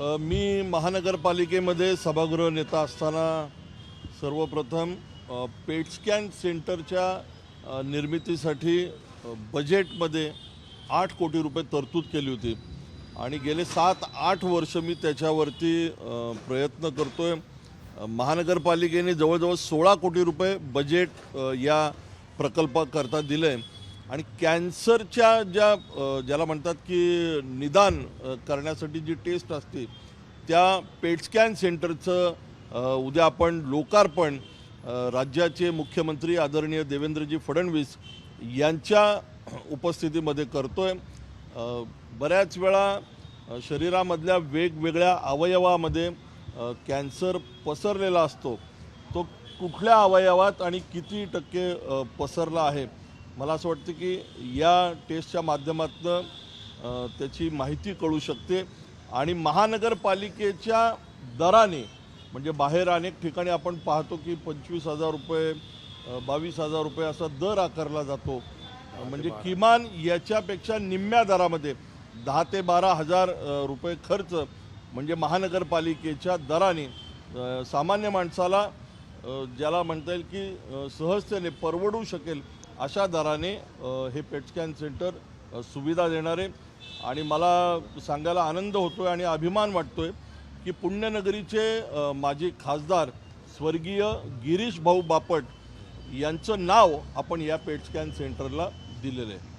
मी महानगरपालिकेमध्ये सभागृह नेता असताना सर्वप्रथम पेट स्कॅन सेंटरच्या निर्मितीसाठी बजेटमध्ये आठ कोटी रुपये तरतूद केली होती. आणि गेले सात आठ वर्ष मी त्याच्यावरती प्रयत्न करतो आहे महानगरपालिकेने जवळजवळ सोळा कोटी रुपये बजेट या प्रकल्पाकरता दिलं आहे आणि कॅन्सरच्या ज्या ज्याला म्हणतात की निदान करण्यासाठी जी टेस्ट असते त्या पेटस्कॅन सेंटरचं उद्या आपण लोकार्पण राज्याचे मुख्यमंत्री आदरणीय देवेंद्रजी फडणवीस यांच्या उपस्थितीमध्ये करतो आहे बऱ्याच वेळा शरीरामधल्या वेगवेगळ्या अवयवामध्ये कॅन्सर पसरलेला असतो. तो कुठल्या अवयवात आणि किती टक्के पसरला आहे? मला असं वाटतं की या टेस्टच्या माध्यमातून त्याची माहिती कळू शकते. आणि महानगरपालिकेच्या दराने म्हणजे बाहेर अनेक ठिकाणी आपण पाहतो की पंचवीस हजार रुपये बावीस हजार रुपये असा दर आकारला जातो. म्हणजे किमान याच्यापेक्षा निम्म्या दरामध्ये दहा ते बारा हजार रुपये खर्च म्हणजे महानगरपालिकेच्या दराने सामान्य माणसाला ज्याला म्हणता येईल की सहजतेने परवडू शकेल अशा दराने हे पेटस्कॅन सेंटर सुविधा देणारे आणि मला सांगायला आनंद होतो आहे आणि अभिमान वाटतो आहे की पुण्यनगरीचे माजी खासदार स्वर्गीय गिरीश भाऊ बापट यांचं नाव आपण या पेटस्कॅन सेंटरला दिलेलं आहे.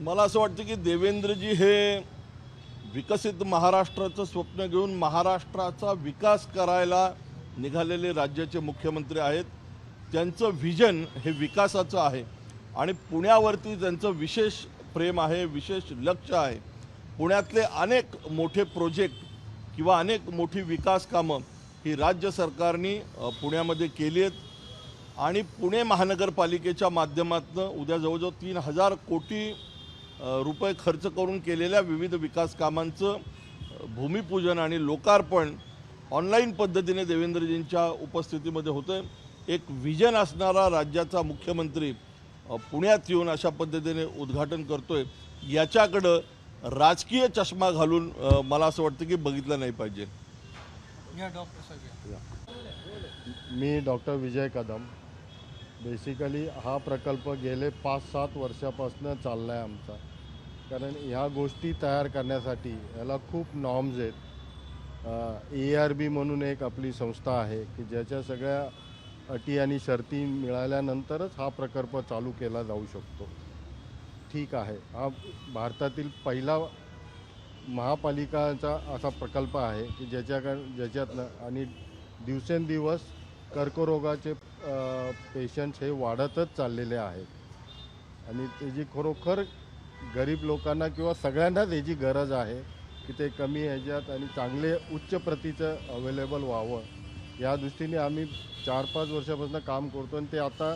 मला असं वाटतं की देवेंद्रजी हे विकसित महाराष्ट्राचं स्वप्न घेऊन महाराष्ट्राचा विकास करायला निघालेले राज्याचे मुख्यमंत्री आहेत. त्यांचं व्हिजन हे विकासाचं आहे. आणि पुण्यावरती त्यांचं विशेष प्रेम आहे विशेष लक्ष आहे. पुण्यातले अनेक मोठे प्रोजेक्ट किंवा अनेक मोठी विकास कामं ही राज्य सरकारने पुण्यामध्ये केली आहेत. आणि पुणे महानगरपालिकेच्या माध्यमातून उद्या जवळजवळ तीन हजार कोटी रुपये खर्च करून केलेल्या विविध विकास कामांचं भूमिपूजन आणि लोकार्पण ऑनलाईन पद्धतीने देवेंद्रजींच्या उपस्थितीमध्ये होतं एक विजन असणारा राज्याचा मुख्यमंत्री पुण्यात येऊन अशा पद्धतीने उद्घाटन करतोय. याच्याकडं राजकीय चष्मा घालून मला असं वाटतं की बघितलं नाही पाहिजे. मी डॉक्टर विजय कदम. बेसिकली हा प्रकल्प गेले पाच सात वर्षापासून चालला आहे आमचा. कारण ह्या गोष्टी तयार करण्यासाठी याला खूप नॉर्म्स आहेत. ए आर बी म्हणून एक आपली संस्था आहे की ज्याच्या सगळ्या अटी आणि शर्ती मिळाल्यानंतरच हा प्रकल्प चालू केला जाऊ शकतो. ठीक आहे. हा भारतातील पहिला महापालिकाचा असा प्रकल्प आहे की ज्याच्याकडं ज्याच्यातनं आणि दिवसेंदिवस कर्करोगाचे पेशंट्स हे वाढतच चाललेले आहेत. आणि त्याची खरोखर गरीब लोकांना किंवा सगळ्यांनाच याची गरज आहे की ते कमी ह्याच्यात आणि चांगले उच्च प्रतीचं अवेलेबल व्हावं. या दृष्टीने आम्ही चार पाच वर्षापासून काम करतो आणि ते आता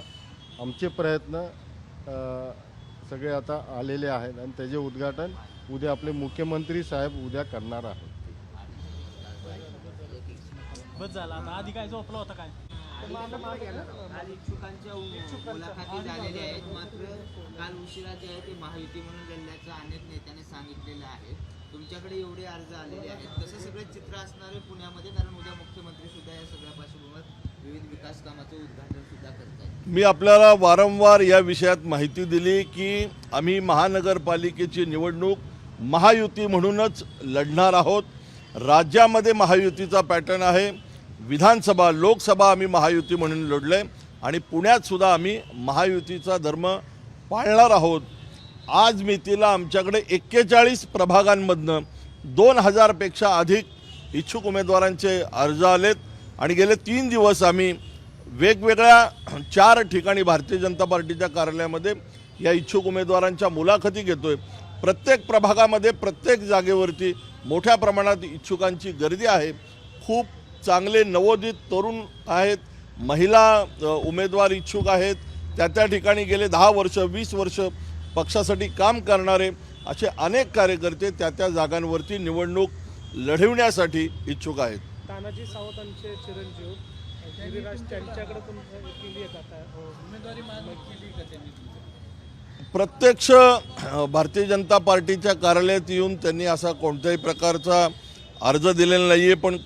आमचे प्रयत्न सगळे आता आलेले आहेत. आणि त्याचे उद्घाटन उद्या आपले मुख्यमंत्री साहेब उद्या करणार आहेत. बस झाला. आता आधी काय झोपला होता काय? काल इच्छुकांच्या मुलाखती झालेल्या आहेत. मात्र काल उशिरा जे आहे ते महायुती म्हणून लढल्याचं अनेक नेत्यांनी सांगितलेलं आहे. तुमच्याकडे एवढे अर्ज आलेले आहेत. तसं सगळं चित्र असणार आहे पुण्यामध्ये कारण उद्या मुख्यमंत्री सुद्धा या सगळ्या पार्श्वभूमीवर विविध विकास कामाचं उद्घाटन सुद्धा करतायत. मी आपल्याला वारंवार या विषयात माहिती दिली की आम्ही महानगरपालिकेची निवडणूक महायुती म्हणूनच लढणार आहोत. राज्यामध्ये महायुतीचा पॅटर्न आहे. विधानसभा लोकसभा आम्ही महायुती म्हणून लढले आणि पुण्यातसुद्धा आम्ही महायुतीचा धर्म पाळणार आहोत. आज मितीला आमच्याकडे एक्केचाळीस प्रभागांमधनं दोन हजारपेक्षा अधिक इच्छुक उमेदवारांचे अर्ज आलेत. आणि गेले तीन दिवस आम्ही वेगवेगळ्या चार ठिकाणी भारतीय जनता पार्टीच्या कार्यालयामध्ये या इच्छुक उमेदवारांच्या मुलाखती घेतो आहे प्रत्येक प्रभागामध्ये प्रत्येक जागेवरती मोठ्या प्रमाणात इच्छुकांची गर्दी आहे. खूप चांगले नवोदित तरुण आहेत. महिला उमेदवार इच्छुक आहेत. त्या त्या ठिकाणी गेले दहा वर्ष वीस वर्ष पक्षासाठी काम करणारे असे अनेक कार्यकर्ते त्या त्या जागांवरती निवडणूक लढविण्यासाठी इच्छुक आहेत. तानाजी सावंतांचे चिरंजीव. गिरीराज त्यांच्याकडे केली आहे आता उमेदवारी केली का त्यांनी? प्रत्यक्ष भारतीय जनता पार्टीच्या कार्यालयात येऊन त्यांनी असा कोणत्याही प्रकारचा अर्ज दिलेला नाही आहे पण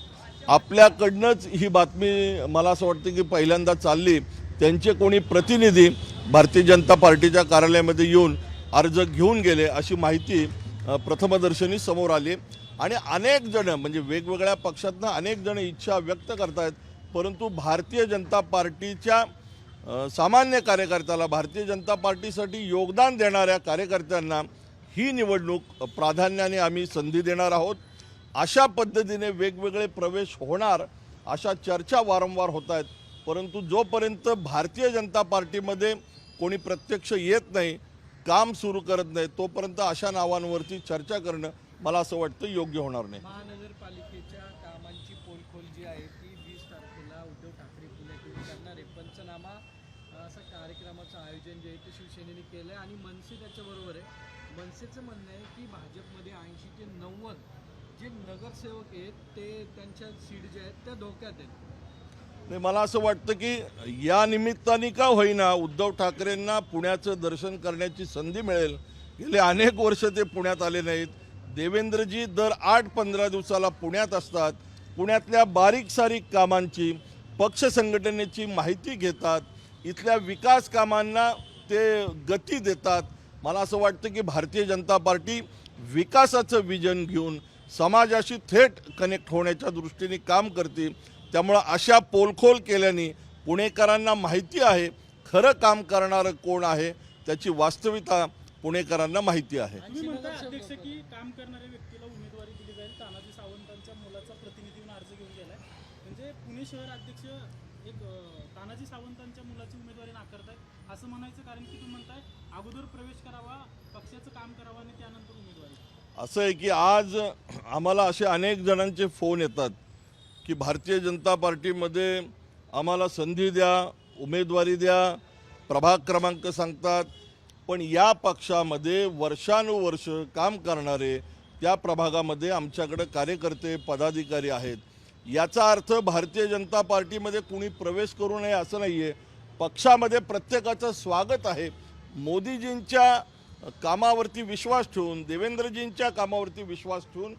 आपल्याकडनंच ही बातमी मला असं वाटतं की पहिल्यांदा चालली. त्यांचे कोणी प्रतिनिधी भारतीय जनता पार्टीच्या कार्यालयामध्ये येऊन अर्ज घेऊन गेले अशी माहिती प्रथमदर्शनी समोर आली. आणि अनेक जण म्हणजे वेगवेगळ्या पक्षातनं अनेक जण इच्छा व्यक्त करतायत परंतु भारतीय जनता पार्टीच्या सामान्य कार्यकर्त्याला भारतीय जनता पार्टीसाठी योगदान देणाऱ्या कार्यकर्त्यांना ही निवडणूक प्राधान्याने आम्ही संधी देणार आहोत. अशा पद्धतीने वेगवेगळे प्रवेश होणार अशा चर्चा वारंवार होत आहेत. परंतु जोपर्यंत भारतीय जनता पार्टीमध्ये कोणी प्रत्यक्ष येत नाही काम सुरू करत नाही तोपर्यंत अशा नावांवरती चर्चा करणं मला असं वाटतं योग्य होणार नाही महानगरपालिकेच्या कामांची पोलखोल जी आहे ती वीस तारखेला उद्धव ठाकरे पुण्यात येऊन करणार आहे पंचनामा अं, असं कार्यक्रमाचं आयोजन जे आहे ते शिवसेनेने केलं आहे आणि मनसे त्याच्याबरोबर आहे. मनसेचं म्हणणं आहे की भाजपमध्ये ऐंशी ते नव्वद जे नगरसेवक आहेत ते त्यांच्या सीट ज्या आहेत त्या धोक्यात आहेत. नाही मला असं वाटतं की या निमित्ताने का होईना उद्धव ठाकरेंना पुण्याचं दर्शन करण्याची संधी मिळेल. गेले अनेक वर्ष ते पुण्यात आले नाहीत. देवेंद्रजी दर आठ पंधरा दिवसाला पुण्यात असतात. पुण्यातल्या बारीक सारीक कामांची पक्ष संघटनेची माहिती घेतात. इथल्या विकास कामांना ते गती देतात. मला असं वाटतं की भारतीय जनता पार्टी विकासाचं विजन घेऊन समाजाशी थेट कनेक्ट होण्याच्या दृष्टीने काम करते. त्यामुळं अशा पोलखोल केल्याने पुणेकरांना माहिती आहे खरं काम करणारं कोण आहे त्याची वास्तविकता पुणेकरांना माहिती आहे. सावंतांच्या मुलाचा प्रतिनिधी म्हणून अर्ज घेऊन गेलाय. म्हणजे पुणे शहर अध्यक्ष एक तानाजी सावंतांच्या मुलाची उमेदवारी नाकारताय असं म्हणायचं कारण की तुम्ही म्हणताय अगोदर प्रवेश करावा पक्षाचं काम करावं आणि त्यानंतर उमेदवारी. असं आहे की आज आम्हाला असे अनेक जणांचे फोन येतात की भारतीय जनता पार्टीमध्ये आम्हाला संधी द्या उमेदवारी द्या प्रभाग क्रमांक सांगतात. पण या पक्षामध्ये वर्षानुवर्ष काम करणारे त्या प्रभागामध्ये आमच्याकडं कार्यकर्ते पदाधिकारी आहेत. याचा अर्थ भारतीय जनता पार्टीमध्ये कुणी प्रवेश करू नये असं नाही आहे पक्षामध्ये प्रत्येकाचं स्वागत आहे. मोदीजींच्या कामावरती विश्वास ठेवून देवेंद्रजींच्या कामावरती विश्वास ठेवून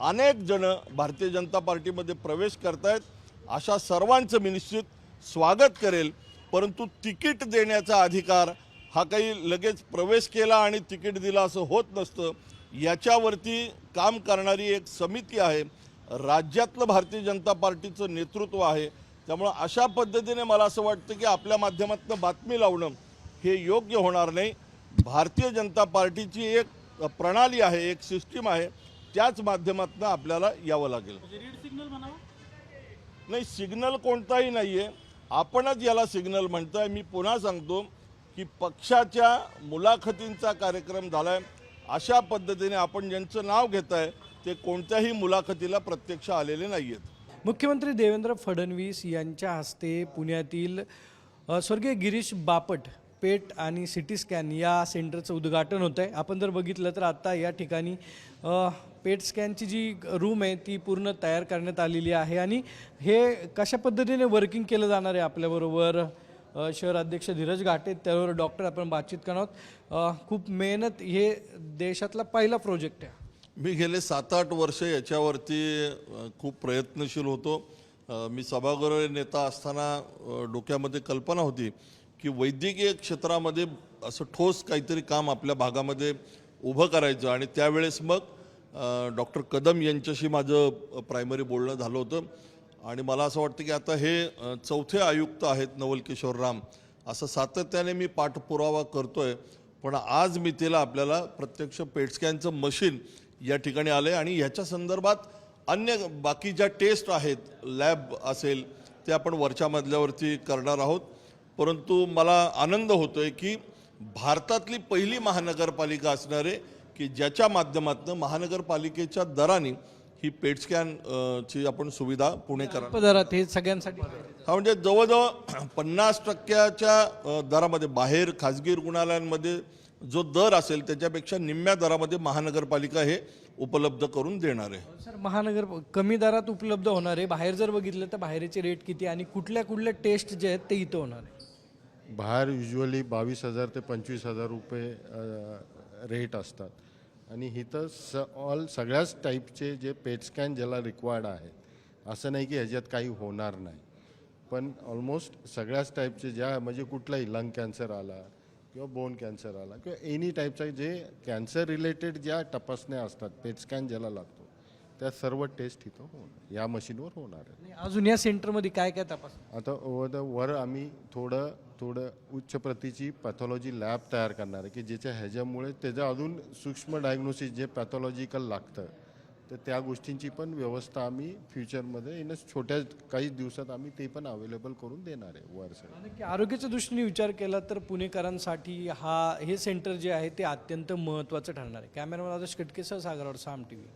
अनेक जण भारतीय जनता पार्टीमध्ये प्रवेश करतायत. अशा सर्वांचं मी निश्चित स्वागत करेल. परंतु तिकीट देण्याचा अधिकार हा काही लगेच प्रवेश केला आणि तिकीट दिलं असं होत नसतं. याच्यावरती काम करणारी एक समिती आहे. राज्यातलं भारतीय जनता पार्टीचं नेतृत्व आहे. त्यामुळं अशा पद्धतीने मला असं वाटतं की आपल्या माध्यमातून बातमी लावणं हे योग्य होणार नाही. भारतीय जनता पार्टीची एक प्रणाली आहे एक सिस्टीम आहे. त्याच माध्यमातून आपल्याला यावं लागेल. म्हणजे नाही सिग्नल कोणताही नाही आहे आपणच याला सिग्नल म्हणतोय. मी पुन्हा सांगतो की पक्षाच्या मुलाखतींचा कार्यक्रम झाला आहे अशा पद्धतीने आपण ज्यांचं नाव घेत आहे ते कोणत्याही मुलाखतीला प्रत्यक्ष आलेले नाही आहेत मुख्यमंत्री देवेंद्र फडणवीस यांच्या हस्ते पुण्यातील स्वर्गीय गिरीश बापट पेट आणि सिटी स्कॅन या सेंटरचं उद्घाटन होतं आहे आपण जर बघितलं तर आत्ता या ठिकाणी पेट स्कॅनची जी रूम आहे ती पूर्ण तयार करण्यात आलेली आहे आणि हे कशा पद्धतीने वर्किंग केलं जाणार आहे आपल्याबरोबर? शहर अध्यक्ष धीरज घाटे त्यावर डॉक्टर आपण बातचीत करणार आहोत. खूप मेहनत हे देशातला पहिला प्रोजेक्ट आहे. मी गेले सात आठ वर्ष याच्यावरती खूप प्रयत्नशील होतो. मी सभागृह नेता असताना डोक्यामध्ये कल्पना होती की वैद्यकीय क्षेत्रामध्ये असं ठोस काहीतरी काम आपल्या भागामध्ये उभं करायचं आणि त्यावेळेस मग डॉक्टर कदम यांच्याशी माझं प्रायमरी बोलणं झालं होतं. आणि मला असं वाटतं की आता हे चौथे आयुक्त आहेत नवल किशोर राम. असं सातत्याने मी पाठपुरावा करतो आहे पण आज मी तिला आपल्याला प्रत्यक्ष पेटस्कॅनचं मशीन या ठिकाणी आलं आहे आणि ह्याच्या संदर्भात अन्य बाकी ज्या टेस्ट आहेत लॅब असेल ते आपण वरच्या मजल्यावरती करणार आहोत. परंतु मला आनंद होतो आहे की भारतातली पहिली महानगरपालिका असणार की ज्याच्या माध्यमातून महानगरपालिकेच्या दराने ही पेट स्कॅन अ, ची आपण सुविधा पुणेकरांना पदरात हे सगळ्यांसाठी. हा म्हणजे जवळजवळ पन्नास टक्क्याच्या दरामध्ये बाहेर खाजगी रुग्णालयांमध्ये जो दर असेल त्याच्यापेक्षा निम्म्या दरामध्ये महानगरपालिका हे उपलब्ध करून देणार आहे. सर महानगर कमी दरात उपलब्ध होणार आहे. बाहेर जर बघितलं तर बाहेरचे रेट किती आणि कुठल्या कुठल्या टेस्ट जे आहेत ते इथं होणार आहे. बाहेर युजली बावीस हजार ते पंचवीस हजार रुपये रेट असतात. आणि इथं स ऑल सगळ्याच टाईपचे जे पेट स्कॅन ज्याला रिक्वायर्ड आहेत असं नाही की ह्याच्यात काही होणार नाही. पण ऑलमोस्ट सगळ्याच टाईपचे ज्या म्हणजे कुठलाही लंग कॅन्सर आला किंवा बोन कॅन्सर आला किंवा एनी टाईपचा जे कॅन्सर रिलेटेड ज्या तपासण्या असतात पेट स्कॅन ज्याला लागतो त्या सर्व टेस्ट इथं होणार या मशीनवर होणार आहे अजून या सेंटरमध्ये काय काय तपास आता ओव्हर द वर आम्ही थोडं थोडं उच्च प्रतीची पॅथॉलॉजी लॅब तयार करणार आहे की ज्याच्या ह्याच्यामुळे त्याचं अजून सूक्ष्म डायग्नोसिस जे पॅथॉलॉजिकल लागतं तर त्या गोष्टींची पण व्यवस्था आम्ही फ्युचरमध्ये इन छोट्या काही दिवसात आम्ही ते पण अवेलेबल करून देणार आहे वर सर आरोग्याच्या दृष्टीने विचार केला तर पुणेकरांसाठी हा हे सेंटर जे आहे ते अत्यंत महत्त्वाचं ठरणार आहे. कॅमेरामॅन आदर्श कटकेसह सागरावर साम टी व्ही